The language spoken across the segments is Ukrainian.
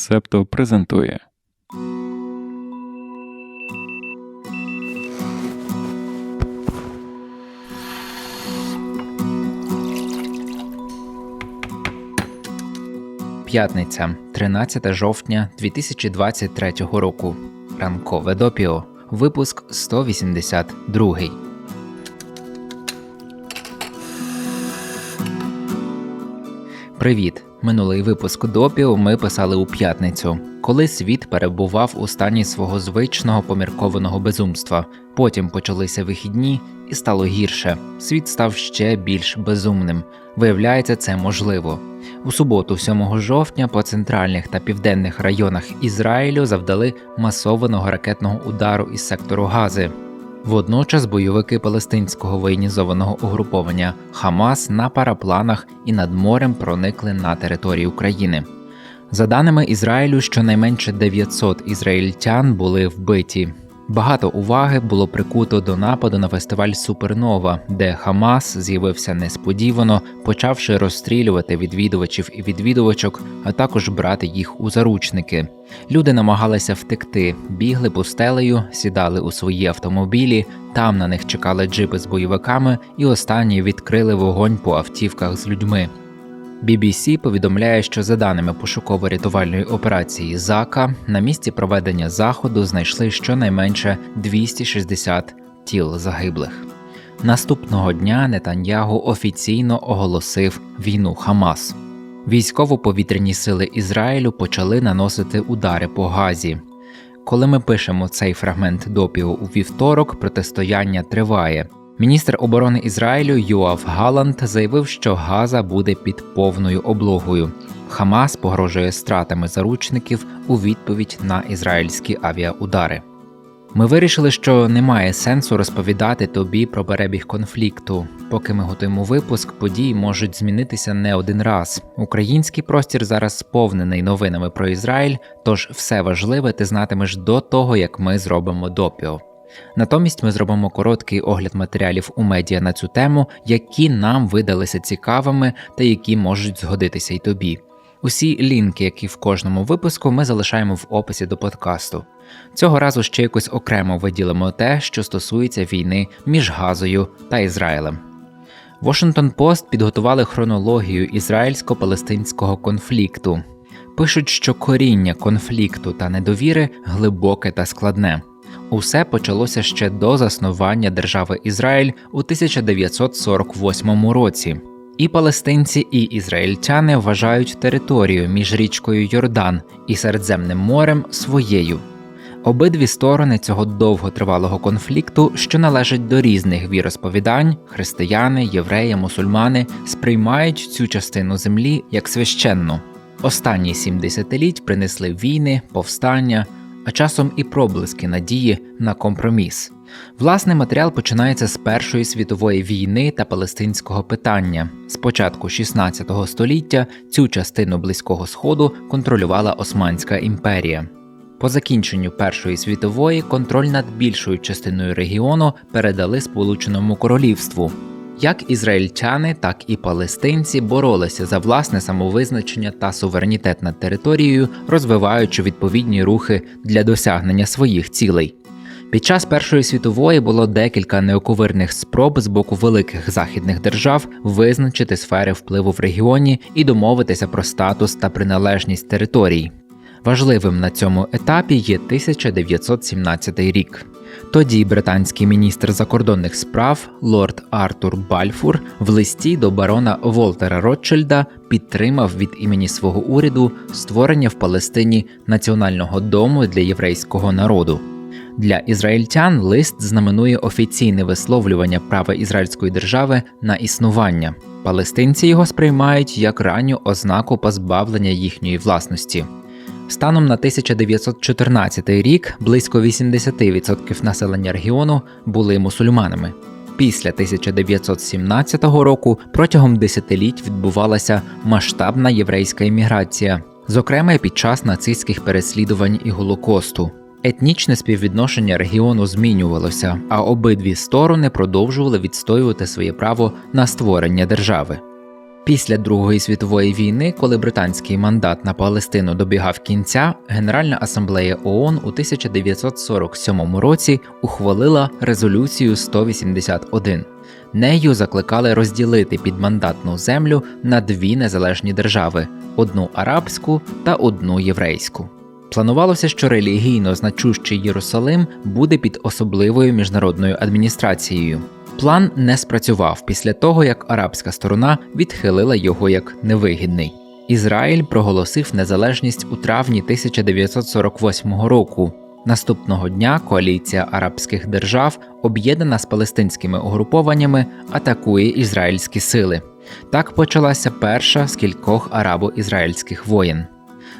Септо презентує. П'ятниця, 13 жовтня 2023 року. Ранкове допіо. Випуск 182. Привіт! Минулий випуск допіо ми писали у п'ятницю, коли світ перебував у стані свого звичного поміркованого безумства. Потім почалися вихідні, і стало гірше. Світ став ще більш безумним. Виявляється, це можливо. У суботу, 7 жовтня, по центральних та південних районах Ізраїлю завдали масованого ракетного удару із сектору Гази. Водночас бойовики палестинського воєнізованого угруповання Хамас на парапланах і над морем проникли на територію України. За даними Ізраїлю, щонайменше 900 ізраїльтян були вбиті. Багато уваги було прикуто до нападу на фестиваль Супернова, де Хамас з'явився несподівано, почавши розстрілювати відвідувачів і відвідувачок, а також брати їх у заручники. Люди намагалися втекти, бігли пустелею, сідали у свої автомобілі. Там на них чекали джипи з бойовиками, і останні відкрили вогонь по автівках з людьми. BBC повідомляє, що за даними пошуково-рятувальної операції ЗАКа на місці проведення заходу знайшли щонайменше 260 тіл загиблих. Наступного дня Нетаньягу офіційно оголосив війну Хамас. Військово-повітряні сили Ізраїлю почали наносити удари по Газі. Коли ми пишемо цей фрагмент допіо у вівторок, протистояння триває. Міністр оборони Ізраїлю Йоав Галанд заявив, що Газа буде під повною облогою. Хамас погрожує стратами заручників у відповідь на ізраїльські авіаудари. Ми вирішили, що немає сенсу розповідати тобі про перебіг конфлікту. Поки ми готуємо випуск, події можуть змінитися не один раз. Український простір зараз сповнений новинами про Ізраїль, тож все важливе ти знатимеш до того, як ми зробимо допіо. Натомість ми зробимо короткий огляд матеріалів у медіа на цю тему, які нам видалися цікавими та які можуть згодитися й тобі. Усі лінки, які в кожному випуску, ми залишаємо в описі до подкасту. Цього разу ще якось окремо виділимо те, що стосується війни між Газою та Ізраїлем. Washington Post підготували хронологію ізраїльсько-палестинського конфлікту. Пишуть, що коріння конфлікту та недовіри глибоке та складне. Усе почалося ще до заснування держави Ізраїль у 1948 році. І палестинці, і ізраїльтяни вважають територію між річкою Йордан і Середземним морем своєю. Обидві сторони цього довготривалого конфлікту, що належать до різних віросповідань, християни, євреї, мусульмани, сприймають цю частину землі як священну. Останні сім десятиліть принесли війни, повстання, а часом і проблиски надії на компроміс. Власний матеріал починається з Першої світової війни та палестинського питання. З початку 16 століття цю частину Близького Сходу контролювала Османська імперія. По закінченню Першої світової контроль над більшою частиною регіону передали Сполученому Королівству. Як ізраїльтяни, так і палестинці боролися за власне самовизначення та суверенітет над територією, розвиваючи відповідні рухи для досягнення своїх цілей. Під час Першої світової було декілька неоковирних спроб з боку великих західних держав визначити сфери впливу в регіоні і домовитися про статус та приналежність територій. Важливим на цьому етапі є 1917 рік. Тоді британський міністр закордонних справ лорд Артур Бальфур в листі до барона Волтера Ротшильда підтримав від імені свого уряду створення в Палестині національного дому для єврейського народу. Для ізраїльтян лист знаменує офіційне висловлювання права ізраїльської держави на існування. Палестинці його сприймають як ранню ознаку позбавлення їхньої власності. Станом на 1914 рік близько 80% населення регіону були мусульманами. Після 1917 року протягом десятиліть відбувалася масштабна єврейська імміграція, зокрема під час нацистських переслідувань і голокосту. Етнічне співвідношення регіону змінювалося, а обидві сторони продовжували відстоювати своє право на створення держави. Після Другої світової війни, коли британський мандат на Палестину добігав кінця, Генеральна асамблея ООН у 1947 році ухвалила резолюцію 181. Нею закликали розділити підмандатну землю на дві незалежні держави: одну арабську та одну єврейську. Планувалося, що релігійно значущий Єрусалим буде під особливою міжнародною адміністрацією. План не спрацював після того, як арабська сторона відхилила його як невигідний. Ізраїль проголосив незалежність у травні 1948 року. Наступного дня коаліція арабських держав, об'єднана з палестинськими угрупованнями, атакує ізраїльські сили. Так почалася перша з кількох арабо-ізраїльських воєн.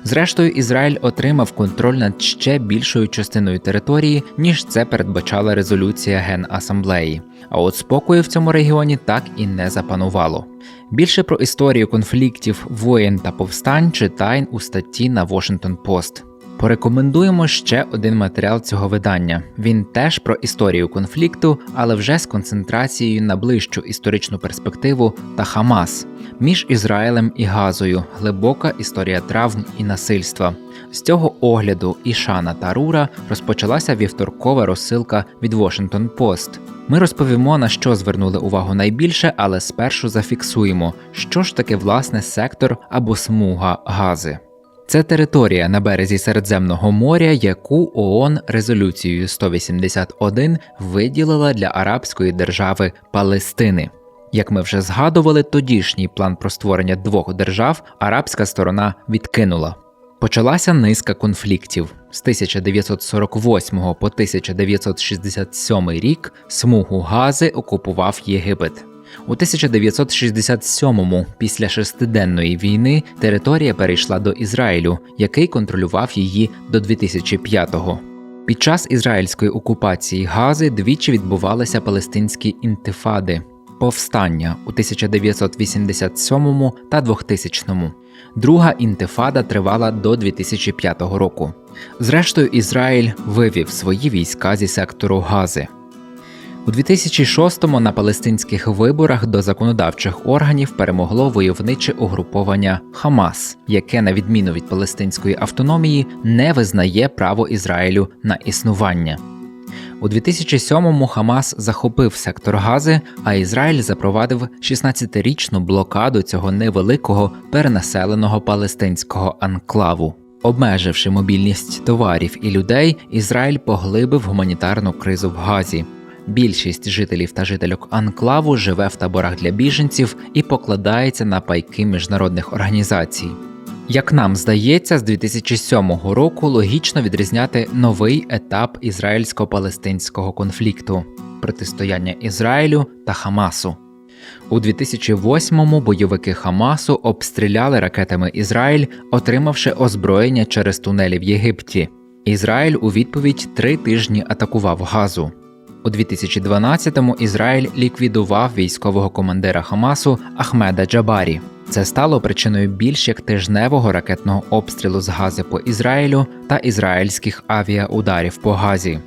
Зрештою, Ізраїль отримав контроль над ще більшою частиною території, ніж це передбачала резолюція Генасамблеї. А от спокою в цьому регіоні так і не запанувало. Більше про історію конфліктів, воєн та повстань читай у статті на Washington Post. Порекомендуємо ще один матеріал цього видання. Він теж про історію конфлікту, але вже з концентрацією на ближчу історичну перспективу та Хамас між Ізраїлем і Газою, глибока історія травм і насильства. З цього огляду Ішана та Рура розпочалася вівторкова розсилка від Washington Post. Ми розповімо на що звернули увагу найбільше, але спершу зафіксуємо, що ж таке власне сектор або смуга гази. Це територія на березі Середземного моря, яку ООН резолюцією 181 виділила для арабської держави Палестини. Як ми вже згадували, тодішній план про створення двох держав арабська сторона відкинула. Почалася низка конфліктів з 1948 по 1967 рік. Смугу Гази окупував Єгипет. У 1967-му, після шестиденної війни, територія перейшла до Ізраїлю, який контролював її до 2005-го. Під час ізраїльської окупації Гази двічі відбувалися палестинські інтифади повстання у 1987 та 2000. Друга інтифада тривала до 2005 року. Зрештою, Ізраїль вивів свої війська зі сектору Гази. У 2006-му на палестинських виборах до законодавчих органів перемогло войовниче угруповання Хамас, яке, на відміну від палестинської автономії, не визнає право Ізраїлю на існування. У 2007-му Хамас захопив сектор Гази, а Ізраїль запровадив 16-річну блокаду цього невеликого перенаселеного палестинського анклаву. Обмеживши мобільність товарів і людей, Ізраїль поглибив гуманітарну кризу в Газі. Більшість жителів та жительок анклаву живе в таборах для біженців і покладається на пайки міжнародних організацій. Як нам здається, з 2007 року логічно відрізняти новий етап ізраїльсько-палестинського конфлікту протистояння Ізраїлю та Хамасу. У 2008-му бойовики Хамасу обстріляли ракетами Ізраїль, отримавши озброєння через тунелі в Єгипті. Ізраїль у відповідь три тижні атакував газу. У 2012-му Ізраїль ліквідував військового командира Хамасу Ахмеда Джабарі. Це стало причиною більш як тижневого ракетного обстрілу з гази по Ізраїлю та ізраїльських авіаударів по газі.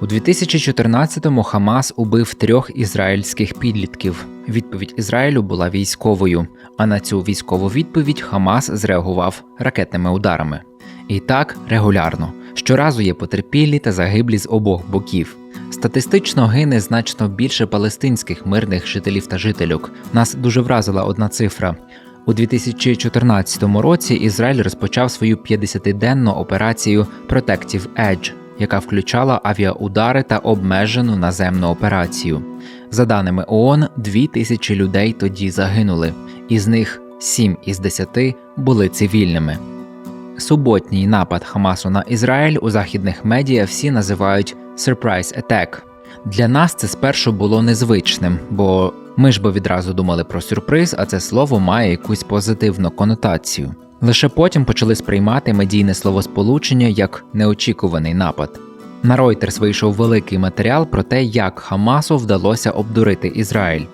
У 2014-му Хамас убив трьох ізраїльських підлітків. Відповідь Ізраїлю була військовою, а на цю військову відповідь Хамас зреагував ракетними ударами. І так регулярно. Щоразу є потерпілі та загиблі з обох боків. Статистично гине значно більше палестинських мирних жителів та жительок. Нас дуже вразила одна цифра. У 2014 році Ізраїль розпочав свою 50-денну операцію Protective Edge, яка включала авіаудари та обмежену наземну операцію. За даними ООН, 2 тисячі людей тоді загинули, із них 7 із 10 були цивільними. Суботній напад Хамасу на Ізраїль у західних медіа всі називають «surprise attack». Для нас це спершу було незвичним, бо ми ж бо відразу думали про сюрприз, а це слово має якусь позитивну конотацію. Лише потім почали сприймати медійне словосполучення як неочікуваний напад. На Reuters вийшов великий матеріал про те, як Хамасу вдалося обдурити Ізраїль.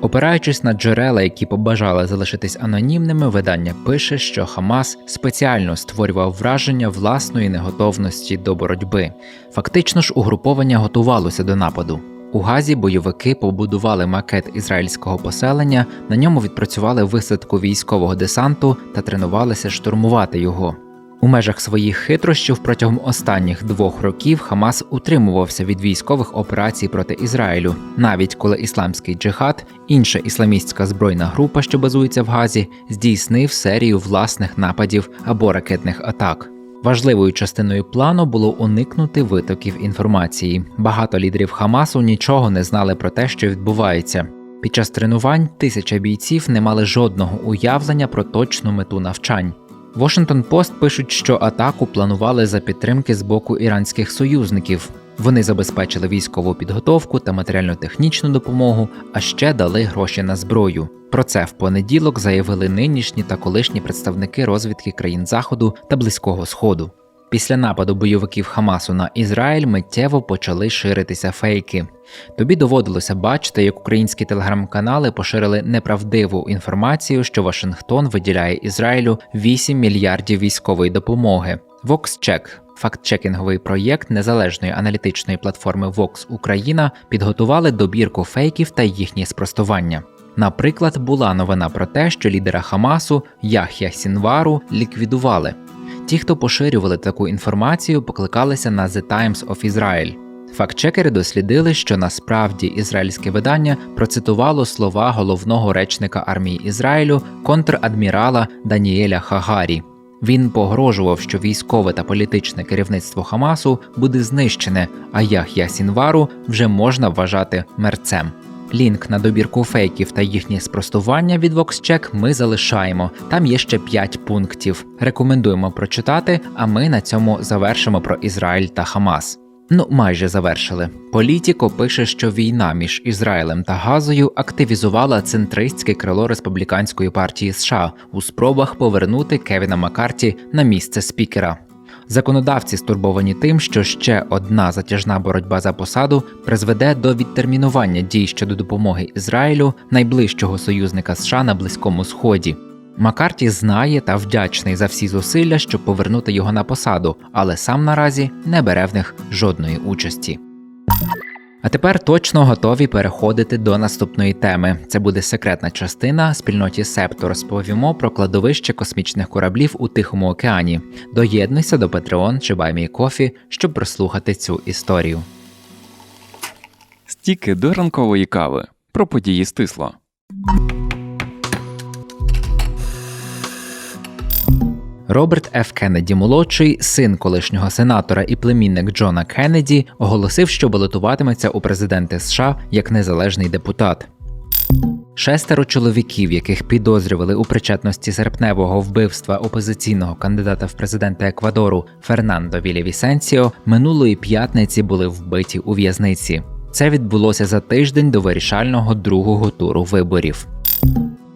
Опираючись на джерела, які побажали залишитись анонімними, видання пише, що Хамас спеціально створював враження власної неготовності до боротьби. Фактично ж, угруповання готувалося до нападу. У Газі бойовики побудували макет ізраїльського поселення, на ньому відпрацювали висадку військового десанту та тренувалися штурмувати його. У межах своїх хитрощів протягом останніх двох років Хамас утримувався від військових операцій проти Ізраїлю, навіть коли ісламський джихад, інша ісламістська збройна група, що базується в Газі, здійснив серію власних нападів або ракетних атак. Важливою частиною плану було уникнути витоків інформації. Багато лідерів Хамасу нічого не знали про те, що відбувається. Під час тренувань тисяча бійців не мали жодного уявлення про точну мету навчань. Washington Post пишуть, що атаку планували за підтримки з боку іранських союзників. Вони забезпечили військову підготовку та матеріально-технічну допомогу, а ще дали гроші на зброю. Про це в понеділок заявили нинішні та колишні представники розвідки країн Заходу та Близького Сходу. Після нападу бойовиків Хамасу на Ізраїль миттєво почали ширитися фейки. Тобі доводилося бачити, як українські телеграм-канали поширили неправдиву інформацію, що Вашингтон виділяє Ізраїлю 8 мільярдів військової допомоги. VoxCheck – фактчекінговий проєкт незалежної аналітичної платформи Vox Україна підготували добірку фейків та їхні спростування. Наприклад, була новина про те, що лідера Хамасу Яхя Сінвару ліквідували. Ті, хто поширювали таку інформацію, покликалися на The Times of Israel. Фактчекери дослідили, що насправді ізраїльське видання процитувало слова головного речника армії Ізраїлю контрадмірала Даніеля Хагарі. Він погрожував, що військове та політичне керівництво Хамасу буде знищене, а Ях'я Сінвару вже можна вважати мерцем. Лінк на добірку фейків та їхні спростування від VoxCheck ми залишаємо. Там є ще 5 пунктів. Рекомендуємо прочитати, а ми на цьому завершимо про Ізраїль та Хамас. Ну, майже завершили. Політіко пише, що війна між Ізраїлем та Газою активізувала центристське крило республіканської партії США у спробах повернути Кевіна Маккарті на місце спікера. Законодавці стурбовані тим, що ще одна затяжна боротьба за посаду призведе до відтермінування дій щодо допомоги Ізраїлю, найближчого союзника США на Близькому Сході. Маккарті знає та вдячний за всі зусилля, щоб повернути його на посаду, але сам наразі не бере в них жодної участі. А тепер точно готові переходити до наступної теми. Це буде секретна частина. Спільноті Септо розповімо про кладовище космічних кораблів у Тихому океані. Доєднуйся до Patreon чи BuyMeCoffee, щоб прослухати цю історію. Стіки до ранкової кави. Про події стисло. Роберт Ф. Кеннеді молодший, син колишнього сенатора і племінник Джона Кеннеді, оголосив, що балотуватиметься у президенти США як незалежний депутат. Шестеро чоловіків, яких підозрювали у причетності серпневого вбивства опозиційного кандидата в президенти Еквадору Фернандо Вілівісенсіо, минулої п'ятниці були вбиті у в'язниці. Це відбулося за тиждень до вирішального другого туру виборів.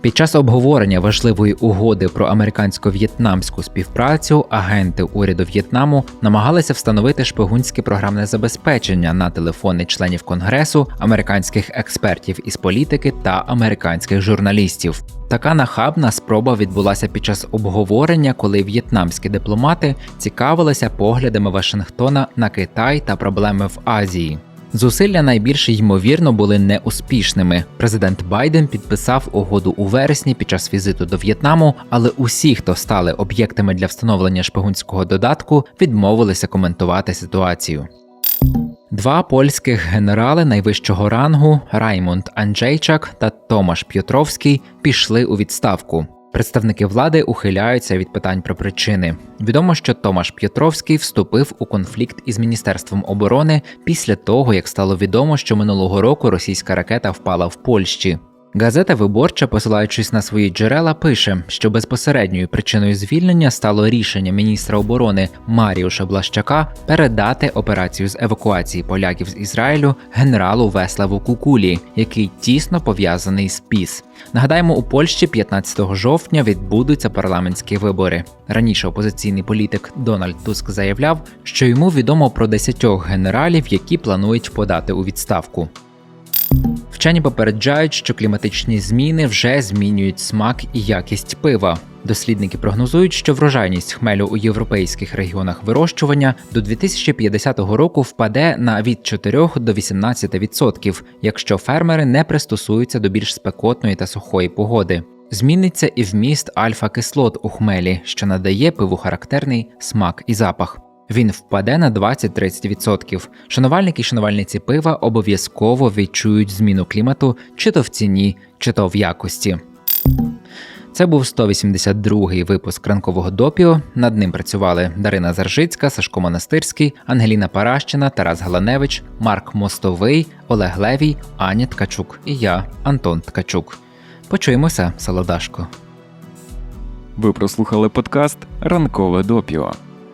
Під час обговорення важливої угоди про американсько-в'єтнамську співпрацю агенти уряду В'єтнаму намагалися встановити шпигунське програмне забезпечення на телефони членів конгресу, американських експертів із політики та американських журналістів. Така нахабна спроба відбулася під час обговорення, коли в'єтнамські дипломати цікавилися поглядами Вашингтона на Китай та проблеми в Азії. Зусилля найбільш ймовірно були неуспішними. Президент Байден підписав угоду у вересні під час візиту до В'єтнаму, але усі, хто стали об'єктами для встановлення шпигунського додатку, відмовилися коментувати ситуацію. Два польських генерали найвищого рангу Раймонд Анджейчак та Томаш П'ютровський пішли у відставку. Представники влади ухиляються від питань про причини. Відомо, що Томаш П'єтровський вступив у конфлікт із міністерством оборони після того, як стало відомо, що минулого року російська ракета впала в Польщі. Газета Виборча, посилаючись на свої джерела, пише, що безпосередньою причиною звільнення стало рішення міністра оборони Маріуша Блащака передати операцію з евакуації поляків з Ізраїлю генералу Веславу Кукулі, який тісно пов'язаний з ПІС. Нагадаємо, у Польщі 15 жовтня відбудуться парламентські вибори. Раніше опозиційний політик Дональд Туск заявляв, що йому відомо про 10 генералів, які планують подати у відставку. Вчені попереджають, що кліматичні зміни вже змінюють смак і якість пива. Дослідники прогнозують, що врожайність хмелю у європейських регіонах вирощування до 2050 року впаде на від 4 до 18%, якщо фермери не пристосуються до більш спекотної та сухої погоди. Зміниться і вміст альфа-кислот у хмелі, що надає пиву характерний смак і запах. Він впаде на 20-30%. Шанувальники і шанувальниці пива обов'язково відчують зміну клімату чи то в ціні, чи то в якості. Це був 182-й випуск ранкового допіо. Над ним працювали Дарина Заржицька, Сашко Монастирський, Ангеліна Паращина, Тарас Галаневич, Марк Мостовий, Олег Левій, Аня Ткачук і я, Антон Ткачук. Почуємося, Солодашко. Ви прослухали подкаст Ранкове допіо.